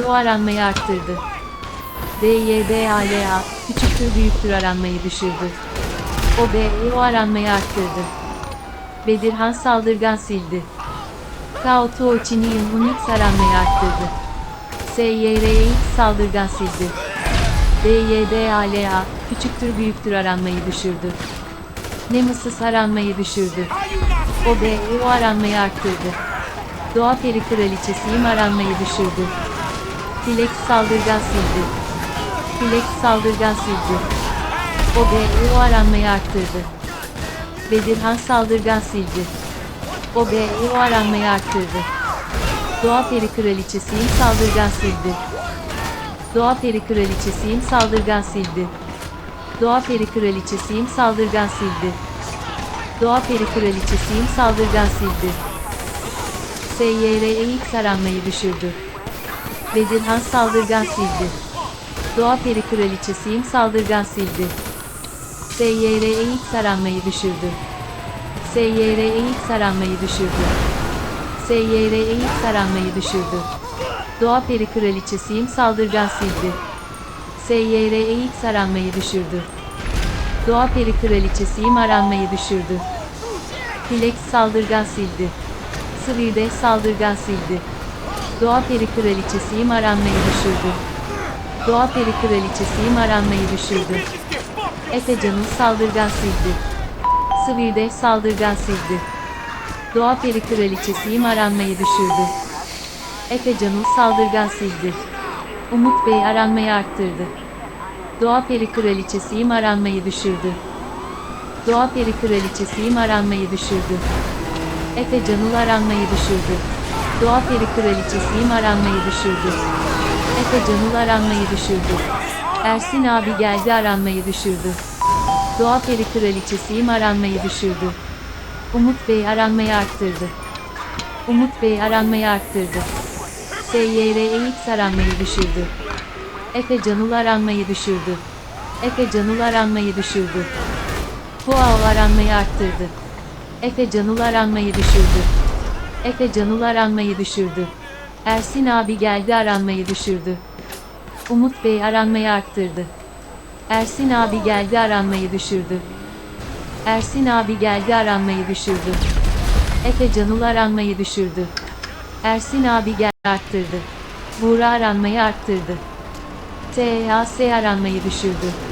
O aranmayı arttırdı. DYBALA küçüktür büyüktür aranmayı düşürdü. O B O aranmayı arttırdı. Bedirhan saldırgan sildi. Kao Tuo Çiniyim Unix aranmayı arttırdı. SYRX saldırgan sildi. DYBALA küçüktür büyüktür aranmayı düşürdü. Nemesis aranmayı düşürdü. O B O aranmayı arttırdı. Doğa Peri Kraliçesiyim aranmayı düşürdü. Flex saldırgan sildi. Flex saldırgan sildi. O B O aranmayı arttırdı. Bedirhan saldırgan sildi. O B O aranmayı arttırdı. Doğa Peri Kraliçesiyim saldırgan sildi. Doğa Peri Kraliçesiyim saldırgan sildi. Doğa Peri Kraliçesiyim saldırgan sildi. Doğa Peri Kraliçesiyim saldırgan sildi. SYREX aranmayı düşürdü. Bedirhan saldırgan sildi. Doğa Peri Kraliçesiyim saldırgan sildi. SYREX aranmayı düşürdü. SYREX aranmayı düşürdü. SYREX aranmayı düşürdü. Doğa Peri Kraliçesiyim saldırgan sildi. SYREX aranmayı düşürdü. Doğa Peri Kraliçesiyim aranmayı düşürdü. Flex saldırgan sildi. Sıvide saldırgan sildi. Doğa Peri Kraliçesiyim aranmayı düşürdü. Doğa Peri Kraliçesiyim aranmayı düşürdü. Efecan'ın saldırgan sildi. Sıvide saldırgan sildi. Doğa Peri Kraliçesiyim aranmayı düşürdü. Efecan'ın saldırgan sildi. Umut Bey aranmayı arttırdı. Doğa Peri Kraliçesiyim aranmayı düşürdü. Doğa Peri Kraliçesiyim aranmayı düşürdü. Efe Canul aranmayı düşürdü. Doğa Peri Kraliçesiyim aranmayı düşürdü. Efe Canul aranmayı düşürdü. Ersin abi geldi aranmayı düşürdü. Doğa Peri Kraliçesiyim aranmayı düşürdü. Umut Bey aranmayı arttırdı. Umut Bey aranmayı arttırdı. SYREX aranmayı düşürdü. Efe Canul aranmayı düşürdü. Efe Canul aranmayı düşürdü. Huao aranmayı arttırdı. Efe Canul aranmayı düşürdü. Efe Canul aranmayı düşürdü. Ersin abi geldi aranmayı düşürdü. Umut Bey aranmayı arttırdı. Ersin abi geldi aranmayı düşürdü. Ersin abi geldi aranmayı düşürdü. Efe Canul aranmayı düşürdü. Ersin abi gel arttırdı. Buğra aranmayı arttırdı. THS aranmayı düşürdü.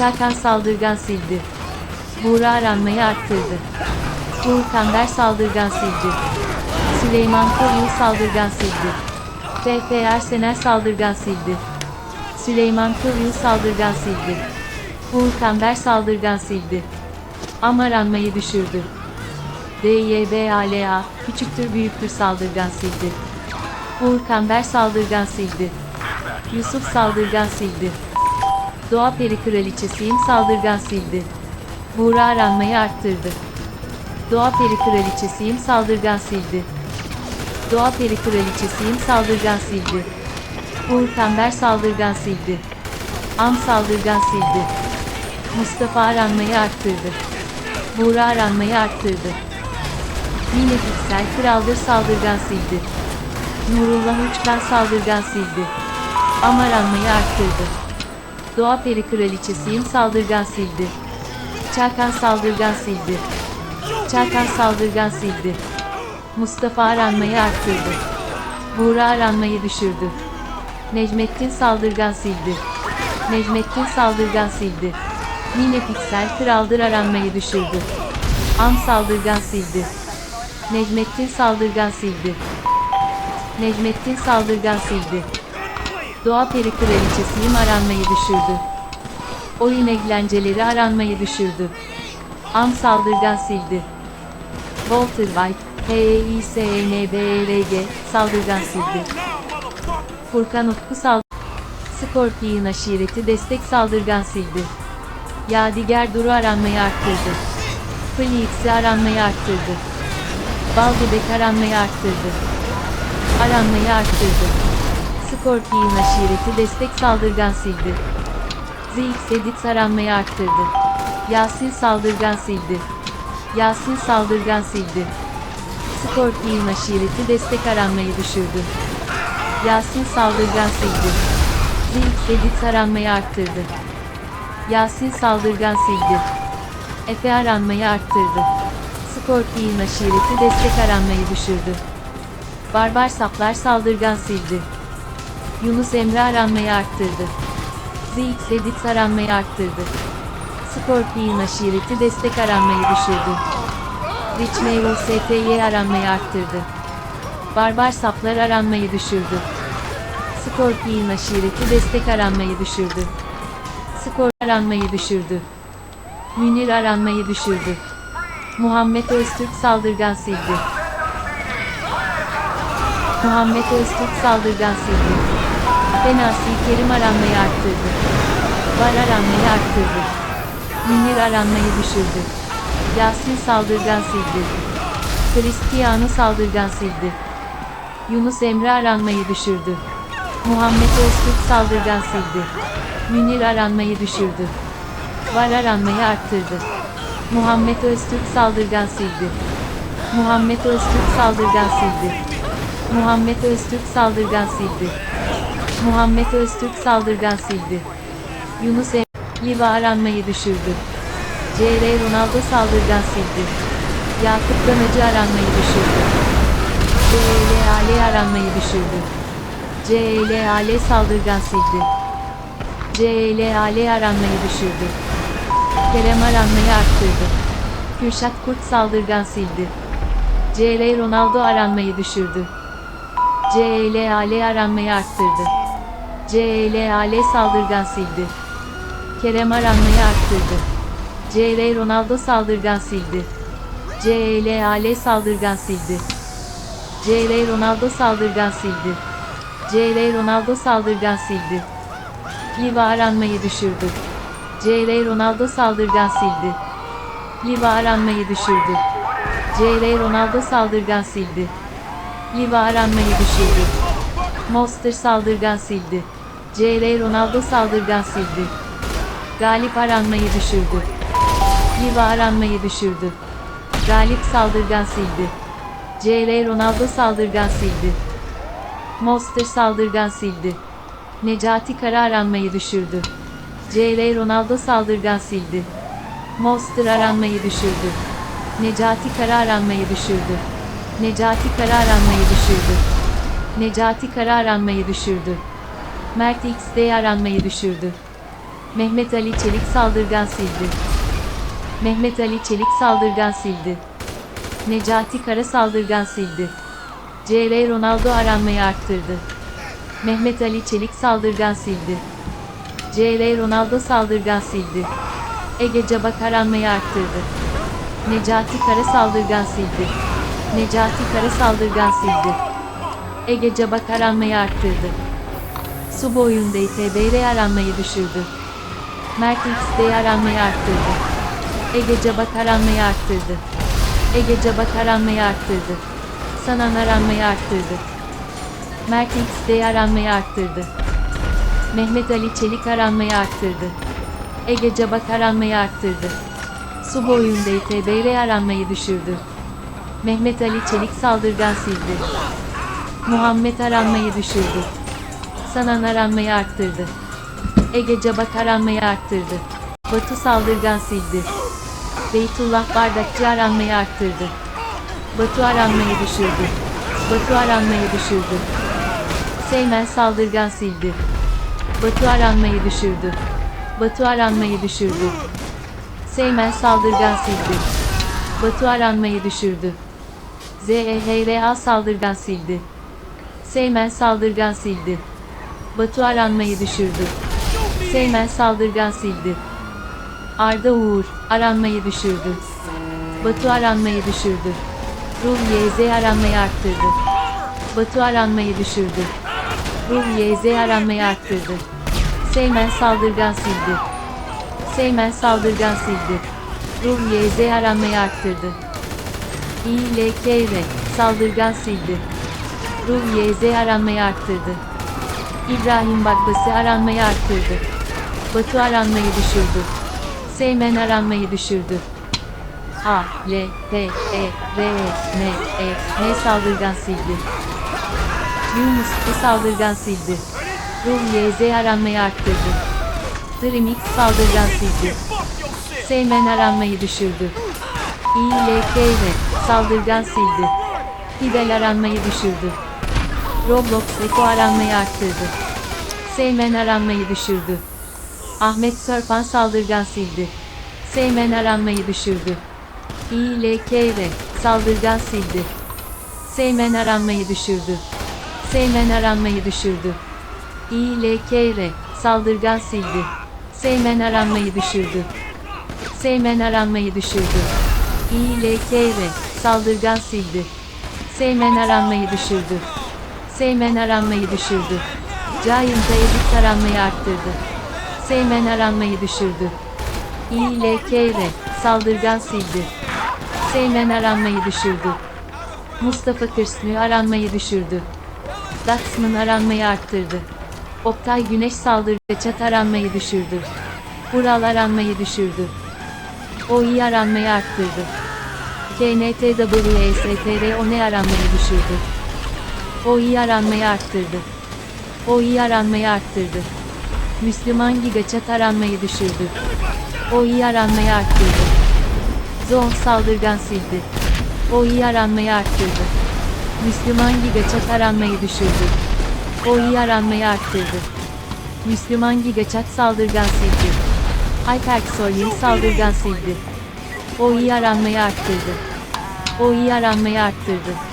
Çarkan saldırgan sildi. Buğra aranmayı arttırdı. Uğur Kanber saldırgan sildi. Süleyman Koyun saldırgan sildi. FF Ersener saldırgan sildi. Süleyman Koyun saldırgan sildi. Uğur Kanber saldırgan sildi. Am aranmayı düşürdü. DYBALA küçüktür büyüktür saldırgan sildi. Uğur Kanber saldırgan sildi. Yusuf saldırgan sildi. Doğa Peri Kraliçesiyim saldırgan sildi. Buğra aranmayı arttırdı. Doğa Peri Kraliçesiyim saldırgan sildi. Doğa Peri Kraliçesiyim saldırgan sildi. Uğur Kamber saldırgan sildi. Am saldırgan sildi. Mustafa aranmayı arttırdı. Buğra aranmayı arttırdı. Yine Piksel Kraldır saldırgan sildi. Nurullah Uçkan saldırgan sildi. Am aranmayı arttırdı. Doğa Peri Kraliçesiyim saldırgan sildi. Çakan saldırgan sildi. Çakan saldırgan sildi. Mustafa aranmayı arttırdı. Buğra aranmayı düşürdü. Necmettin saldırgan sildi. Necmettin saldırgan sildi. Mine Piksel Kraldır aranmayı düşürdü. Am saldırgan sildi. Necmettin saldırgan sildi. Necmettin saldırgan sildi. Doğa Peri Kraliçesiyim aranmayı düşürdü. Oyun eğlenceleri aranmayı düşürdü. Am saldırgan sildi. Walter White, H-E-I-S-N-B-E-R-G, saldırgan sildi. Furkan Utku saldırgan Scorpion aşireti destek saldırgan sildi. Yadigar Duru aranmayı arttırdı. Fleets'i aranmayı arttırdı. Balgudek aranmayı arttırdı. Aranmayı arttırdı. Scorpion aşireti destek saldırgan sildi. ZX Edit aranmayı arttırdı. Yasin saldırgan sildi. Yasin saldırgan sildi. Scorpion aşireti destek aranmayı düşürdü. Yasin saldırgan sildi. ZX Edit aranmayı arttırdı. Yasin saldırgan sildi. Efe aranmayı arttırdı. Scorpion aşireti destek aranmayı düşürdü. Barbar saplar saldırgan sildi. Yunus Emre aranmayı arttırdı. ZX Edit aranmayı arttırdı. Scorpion aşireti destek aranmayı düşürdü. Rich Mavel STY aranmayı arttırdı. Barbar saplar aranmayı düşürdü. Scorpion aşireti destek aranmayı düşürdü. Skor aranmayı düşürdü. Münir aranmayı düşürdü. Muhammed Öztürk saldırgan sildi. Muhammed Öztürk saldırgan sildi. Fenasi Kerim aranmayı arttırdı. Var aranmayı arttırdı. Münir aranmayı düşürdü. Yasin saldırgan sildi. Cristiano saldırgan sildi. Yunus Emre aranmayı düşürdü. Muhammed Öztürk saldırgan sildi. Münir aranmayı düşürdü. Var aranmayı arttırdı. Muhammed Öztürk saldırgan sildi. Muhammed Öztürk saldırgan sildi. Muhammed Öztürk saldırgan sildi. Muhammed Öztürk saldırgan sildi. Yunus Emre Liva aranmayı düşürdü. CR Ronaldo saldırgan sildi. Yakup Danacı aranmayı düşürdü. CLAL aranmayı düşürdü. CLAL saldırgan sildi. CLAL aranmayı düşürdü. Kerem aranmayı arttırdı. Kürşat Kurt saldırgan sildi. CL Ronaldo aranmayı düşürdü. CLAL aranmayı arttırdı. CLAL saldırgan sildi. Kerem aranmayı arttırdı. CL Ronaldo saldırgan sildi. CLAL saldırgan sildi. CL Ronaldo saldırgan sildi. CL Ronaldo saldırgan sildi. Liva aranmayı düşürdü. CL Ronaldo saldırgan sildi. Liva aranmayı düşürdü. CL Ronaldo saldırgan sildi. Liva aranmayı düşürdü. Monster saldırgan sildi. CL Ronaldo saldırgan sildi. Galip aranmayı düşürdü. Liva aranmayı düşürdü. Galip saldırgan sildi. CL Ronaldo saldırgan sildi. Monster saldırgan sildi. Necati Kara aranmayı düşürdü. CL Ronaldo saldırgan sildi. Monster aranmayı düşürdü. Necati Kara aranmayı düşürdü. Necati Kara aranmayı düşürdü. Necati Kara aranmayı düşürdü. Mert XD aranmayı düşürdü. Mehmet Ali Çelik saldırgan sildi. Mehmet Ali Çelik saldırgan sildi. Necati Kara saldırgan sildi. CR Ronaldo aranmayı arttırdı. Mehmet Ali Çelik saldırgan sildi. CR Ronaldo saldırgan sildi. Ege Cabak aranmayı arttırdı. Necati Kara saldırgan sildi. Necati Kara saldırgan sildi. Ege Cabak aranmayı arttırdı. Su boyunda İTBR aranmayı düşürdü. Mert XD aranmayı arttırdı. Ege Cabak aranmayı arttırdı. Ege Cabak aranmayı arttırdı. Sanan aranmayı arttırdı. Mert XD aranmayı arttırdı. Mehmet Ali Çelik aranmayı arttırdı. Ege Cabak aranmayı arttırdı. Su boyunda İTBR aranmayı düşürdü. Mehmet Ali Çelik saldırgan sildi. Muhammed aranmayı düşürdü. Sanan aranmayı arttırdı. Ege Cabak aranmayı arttırdı. Batu saldırgan sildi. Beytullah Bardakçı aranmayı arttırdı. Batu aranmayı düşürdü. Batu aranmayı düşürdü. Seymen saldırgan sildi. Batu aranmayı düşürdü. Batu aranmayı düşürdü. Seymen saldırgan sildi. Batu aranmayı düşürdü. ZEHRA saldırgan sildi. Seymen saldırgan sildi. Batu aranmayı düşürdü. Seymen saldırgan sildi. Arda Uğur aranmayı düşürdü. Batu aranmayı düşürdü. Ruh YZ aranmayı arttırdı. Batu aranmayı düşürdü. Ruh YZ aranmayı arttırdı. Seymen saldırgan sildi. Seymen saldırgan sildi. Ruh YZ aranmayı arttırdı. İLKR saldırgan sildi. Ruh YZ aranmayı arttırdı. İbrahim Bakbası aranmayı arttırdı. Batu aranmayı düşürdü. Seymen aranmayı düşürdü. A, L, P, E, R, N, E, N saldırgan sildi. Yunus bu saldırgan sildi. Ruh YZ aranmayı arttırdı. Drimix saldırgan sildi. Seymen aranmayı düşürdü. İLKR saldırgan sildi. Fidel aranmayı düşürdü. Roblox Eko aranmayı arttırdı. Seymen aranmayı düşürdü. Ahmet Sörpan saldırgan sildi. Seymen aranmayı düşürdü. İLKR saldırgan sildi. Seymen aranmayı düşürdü. Seymen aranmayı düşürdü. İLKR saldırgan sildi. Seymen aranmayı düşürdü. Seymen aranmayı düşürdü. İLKR saldırgan sildi. Seymen aranmayı düşürdü. Seymen aranmayı düşürdü. Giant'a edit aranmayı arttırdı. Seymen aranmayı düşürdü. İLKR saldırgan sildi. Seymen aranmayı düşürdü. Mustafa Kırslü aranmayı düşürdü. Daxman aranmayı arttırdı. Oktay Güneş saldırı çat aranmayı düşürdü. Vural aranmayı düşürdü. OI aranmayı arttırdı. KNTWSTR ONE aranmayı düşürdü. OI aranmayı arttırdı. OI aranmayı arttırdı. Müslüman Gigaçat aranmayı düşürdü. OI aranmayı arttırdı. Zon saldırgan sildi. OI aranmayı arttırdı. Müslüman Gigaçat aranmayı düşürdü. OI aranmayı arttırdı. Müslüman Gigaçat saldırgan sildi. Hyperxolin saldırgan sildi. OI aranmayı arttırdı. OI aranmayı arttırdı.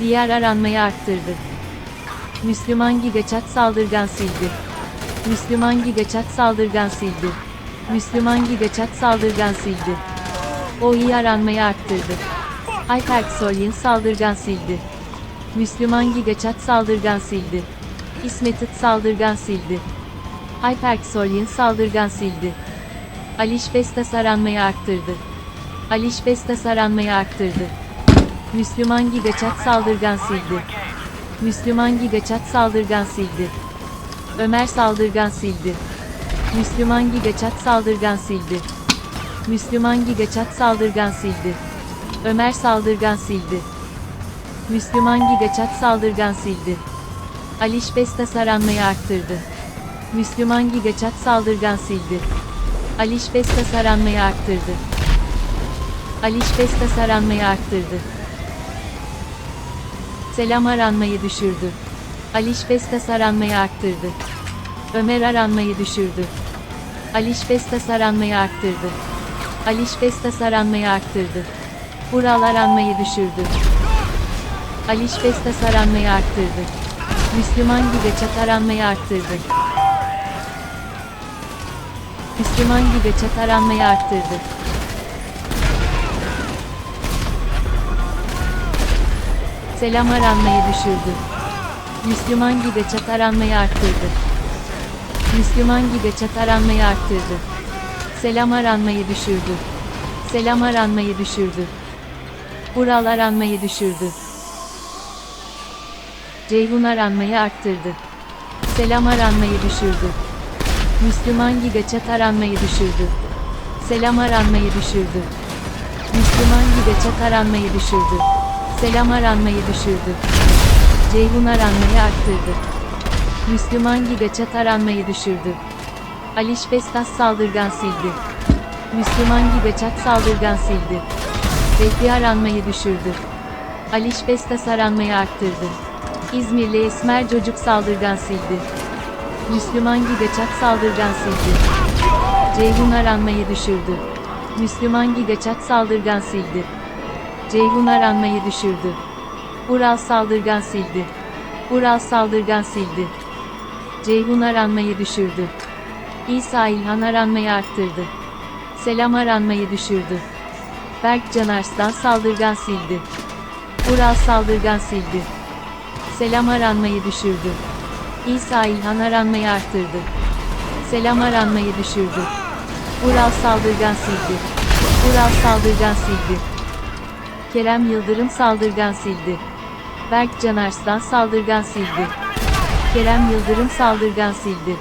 Diğer aranmayı arttırdı. Müslüman Gigaçat saldırgan sildi. Müslüman Gigaçat saldırgan sildi. Müslüman Gigaçat saldırgan sildi. OI aranmayı arttırdı. Hyperxolin saldırgan sildi. Müslüman Gigaçat saldırgan sildi. İsmetit saldırgan sildi. Hyperxolin saldırgan sildi. Aliş Bestas aranmayı arttırdı. Aliş Bestas aranmayı arttırdı. Müslüman Gigaçat saldırgan sildi. Müslüman Gigaçat saldırgan sildi. Ömer saldırgan sildi. Müslüman Gigaçat saldırgan sildi. Müslüman Gigaçat saldırgan sildi. Ömer saldırgan sildi. Müslüman Gigaçat saldırgan sildi. Aliş Bestas aranmayı arttırdı. Müslüman Gigaçat saldırgan sildi. Aliş Bestas aranmayı arttırdı. Aliş Bestas aranmayı arttırdı. Selam aranmayı düşürdü. Aliş Bestas aranmayı arttırdı. Ömer aranmayı düşürdü. Aliş Bestas aranmayı arttırdı. Aliş Bestas aranmayı arttırdı. Vural aranmayı düşürdü. Aliş Bestas aranmayı arttırdı. Müslüman Gigaçat aranmayı arttırdı. Müslüman Gigaçat aranmayı arttırdı. Selam aranmayı düşürdü. Müslüman Gigaçat aranmayı arttırdı. Müslüman Gigaçat aranmayı arttırdı. Selam aranmayı düşürdü. Selam aranmayı düşürdü. Vural aranmayı düşürdü. Ceyhun aranmayı arttırdı. Selam aranmayı düşürdü. Müslüman Gigaçat aranmayı düşürdü. Selam aranmayı düşürdü. Müslüman Gigaçat aranmayı düşürdü. Selam aranmayı düşürdü. Ceyhun aranmayı arttırdı. Müslüman Gigaçat aranmayı düşürdü. Aliş Bestas saldırgan sildi. Müslüman Gigaçat saldırgan sildi. Bekli aranmayı düşürdü. Aliş Bestas aranmayı arttırdı. İzmirli Esmer Çocuk saldırgan sildi. Müslüman Gigaçat saldırgan sildi. Ceyhun aranmayı düşürdü. Müslüman Gigaçat saldırgan sildi. Ceyhun aranmayı düşürdü. Ural saldırgan sildi. Ural saldırgan sildi. Ceyhun aranmayı düşürdü. İsa İlhan aranmayı arttırdı. Selam aranmayı düşürdü. Berk Canarslan saldırgan sildi. Ural saldırgan sildi. Selam aranmayı düşürdü. İsa İlhan aranmayı arttırdı. Selam aranmayı düşürdü. Ural saldırgan sildi. Ural saldırgan sildi. Kerem Yıldırım saldırgan sildi. Berk Canarslan saldırgan sildi. Kerem Yıldırım saldırgan sildi.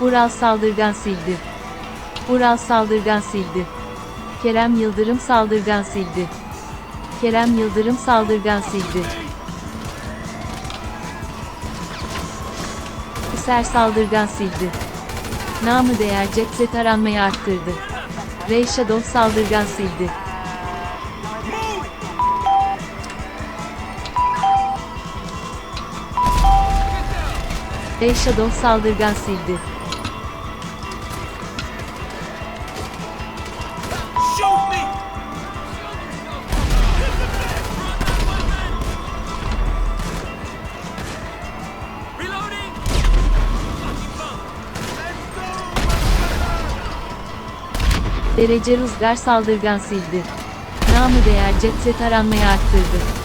Ural saldırgan sildi. Ural saldırgan sildi. Kerem Yıldırım saldırgan sildi. Kerem Yıldırım saldırgan sildi. Eser saldırgan sildi. Namı değer Jet aranmayı arttırdı. Ray Shadow saldırgan sildi. Ray Shadow saldırgan sildi. Derece Rüzgar saldırgan sildi. Namı değer Jet aranmayı arttırdı.